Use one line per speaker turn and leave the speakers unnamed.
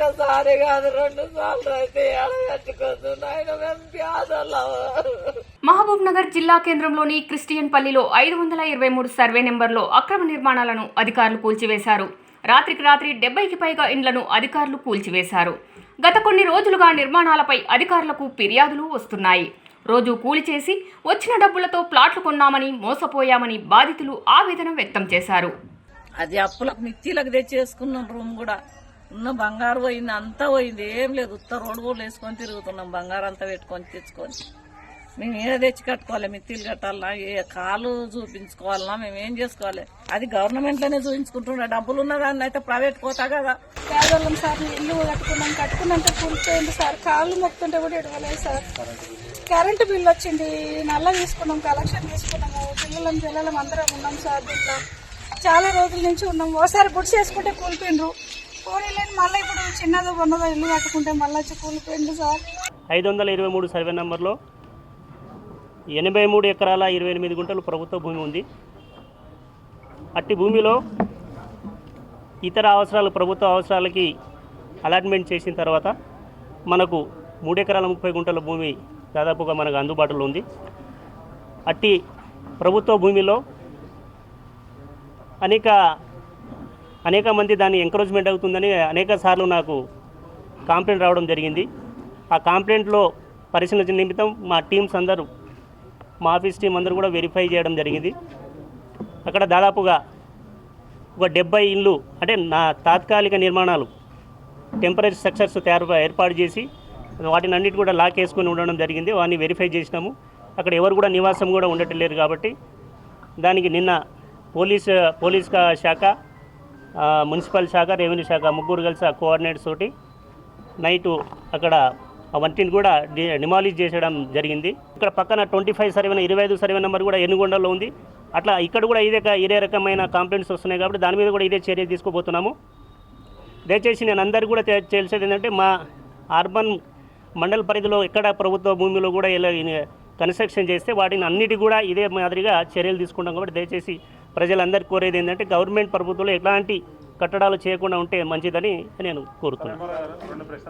కాదు రెండు సార్లు అయితే
మహబూబ్ నగర్ జిల్లా కేంద్రంలోని క్రిస్టియన్ పల్లిలో ఐదు వందల ఇరవై మూడు సర్వే నెంబర్లో అక్రమ నిర్మాణాలను అధికారులు కూల్చివేశారు. రాత్రికి రాత్రి డెబ్బైకి పైగా ఇండ్లను అధికారులు కూల్చివేశారు. గత కొన్ని రోజులుగా నిర్మాణాలపై అధికారులకు ఫిర్యాదులు వస్తున్నాయి. రోజు కూలి చేసి వచ్చిన డబ్బులతో ప్లాట్లు కొన్నామని మోసపోయామని బాధితులు ఆవేదన వ్యక్తం చేశారు.
అది అప్పులకు మిత్తిలకు తెచ్చేసుకున్నాం రూమ్ కూడా. ఉన్న బంగారు పోయింది అంతా పోయింది. ఏం లేదు ఉత్త రోడ్డు కూడా వేసుకొని తిరుగుతున్నాం బంగారం అంతా పెట్టుకొని తెచ్చుకొని. మేము ఏదో తెచ్చి కట్టుకోవాలి మిత్తిలు కట్టాలన్నా ఏ కాలు చూపించుకోవాలన్నా మేము ఏం చేసుకోవాలి? అది గవర్నమెంట్లోనే చూపించుకుంటున్నా డబ్బులు ఉన్న దాన్ని అయితే ప్రైవేట్ పోతా కదా.
పేదవాళ్ళం సార్ ఇల్లు కట్టుకున్నాం. కట్టుకున్నంత కూలిపోయింది సార్. కాళ్ళు మొక్కుంటే కూడా ఇడవలేదు సార్. కరెంటు బిల్ వచ్చింది. నల్ల తీసుకున్నాం కలెక్షన్ తీసుకున్నాము. పిల్లలం పిల్లలం అందరం ఉన్నాం సార్ దీంట్లో. చాలా రోజుల నుంచి ఉన్నాం. ఓసారి గుడి చేసుకుంటే కూలిపోయినరు పోనీలేని మళ్ళీ ఇప్పుడు చిన్నదో ఉన్నదో ఇల్లు కట్టుకుంటే మళ్ళీ వచ్చి కూలిపోయింది సార్.
ఐదు వందల ఇరవై మూడు సర్వే నెంబర్లో ఎనభై మూడు ఎకరాల ఇరవై ఎనిమిది గుంటలు ప్రభుత్వ భూమి ఉంది. అట్టి భూమిలో ఇతర అవసరాలు ప్రభుత్వ అవసరాలకి అలాట్మెంట్ చేసిన తర్వాత మనకు మూడు ఎకరాల ముప్పై గుంటల భూమి దాదాపుగా మనకు అందుబాటులో ఉంది. అట్టి ప్రభుత్వ భూమిలో అనేక అనేక మంది దాన్ని ఎంకరేజ్మెంట్ అవుతుందని అనేక సార్లు నాకు కాంప్లైంట్ రావడం జరిగింది. ఆ కాంప్లైంట్లో పరిశీలన నిమిత్తం మా టీమ్స్ అందరూ మా ఆఫీస్ టీం అందరూ కూడా వెరిఫై చేయడం జరిగింది. అక్కడ దాదాపుగా ఒక డెబ్బై ఇళ్ళు అంటే నా తాత్కాలిక నిర్మాణాలు టెంపరీ స్ట్రక్చర్స్ తయారు ఏర్పాటు చేసి వాటిని అన్నిటి కూడా లాక్ వేసుకొని ఉండడం జరిగింది. వాటిని వెరిఫై చేసినాము. అక్కడ ఎవరు కూడా నివాసం కూడా ఉండట్లేరు కాబట్టి దానికి నిన్న పోలీస్ పోలీస్ శాఖ మున్సిపల్ శాఖ రెవెన్యూ శాఖ ముగ్గురు కలిసి ఆ కోఆర్డినేట్స్ తోటి నైటు అక్కడ ఆ వంటిని కూడా డి డిమాలిష్ చేసేయడం జరిగింది. ఇక్కడ పక్కన ట్వంటీ ఫైవ్ సర్వే ఇరవై ఐదు సర్వే నెంబర్ కూడా ఎన్నుగొండలో ఉంది. అట్లా ఇక్కడ కూడా ఇదే ఇదే రకమైన కంప్లైంట్స్ వస్తున్నాయి కాబట్టి దాని మీద కూడా ఇదే చర్య తీసుకోబోతున్నాము. దయచేసి నేను అందరికీ కూడా తెలిసేది ఏంటంటే మా అర్బన్ మండల పరిధిలో ఎక్కడ ప్రభుత్వ భూమిలో కూడా ఇలా కన్స్ట్రక్షన్ చేస్తే వాటిని అన్నిటి కూడా ఇదే మాదిరిగా చర్యలు తీసుకుంటాం కాబట్టి దయచేసి ప్రజలందరికీ కోరేది ఏంటంటే గవర్నమెంట్ ప్రభుత్వంలో ఎలాంటి కట్టడాలు చేయకుండా ఉంటే మంచిదని నేను కోరుతున్నాను.